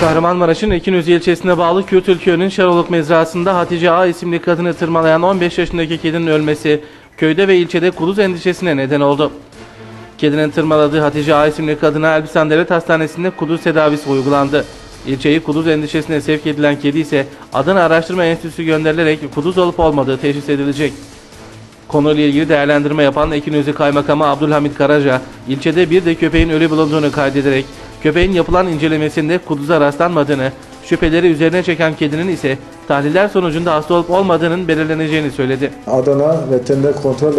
Kahramanmaraş'ın Ekinözü ilçesine bağlı Kürtül Şaroluk mezrasında Hatice A isimli kadını tırmalayan 15 yaşındaki kedinin ölmesi köyde ve ilçede kuduz endişesine neden oldu. Kedinin tırmaladığı Hatice A isimli kadına Elbistan Devlet Hastanesi'nde kuduz tedavisi uygulandı. İlçeyi kuduz endişesine sevk edilen kedi ise Adana Araştırma Enstitüsü gönderilerek kuduz olup olmadığı teşhis edilecek. Konuyla ilgili değerlendirme yapan Ekinözü Kaymakamı Abdülhamit Karaca, ilçede bir de köpeğin ölü bulunduğunu kaydederek, köpeğin yapılan incelemesinde kuduza rastlanmadığını, şüpheleri üzerine çeken kedinin ise tahliller sonucunda hasta olup olmadığının belirleneceğini söyledi. Adana Veteriner Kontrol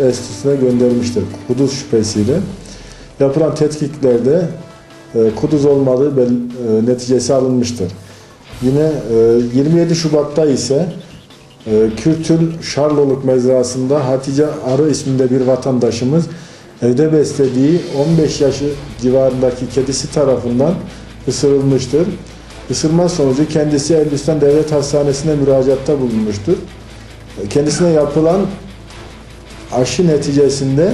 Enstitüsü'ne göndermiştir kuduz şüphesiyle. Yapılan tetkiklerde e, kuduz olmadığı e, neticesi alınmıştır. Yine e, 27 Şubat'ta ise e, Kürtül Şarloluk mezrasında Hatice Arı isminde bir vatandaşımız evde beslediği 15 yaşı civarındaki kedisi tarafından ısırılmıştır. Isırma sonucu kendisi Elbistan Devlet Hastanesi'ne müracaatta bulunmuştur. Kendisine yapılan aşı neticesinde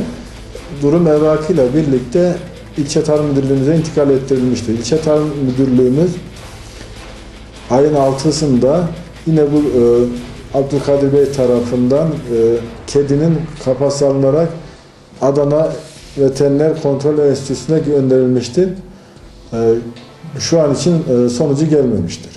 durum evrakıyla birlikte ilçe tarım müdürlüğümüze intikal ettirilmiştir. İlçe tarım müdürlüğümüz ayın 6'sında yine bu e, Abdülkadir Bey tarafından e, kedinin kafası alınarak Adana Veteriner Kontrol Enstitüsü'ne gönderilmiştir. E, şu an için e, sonucu gelmemiştir.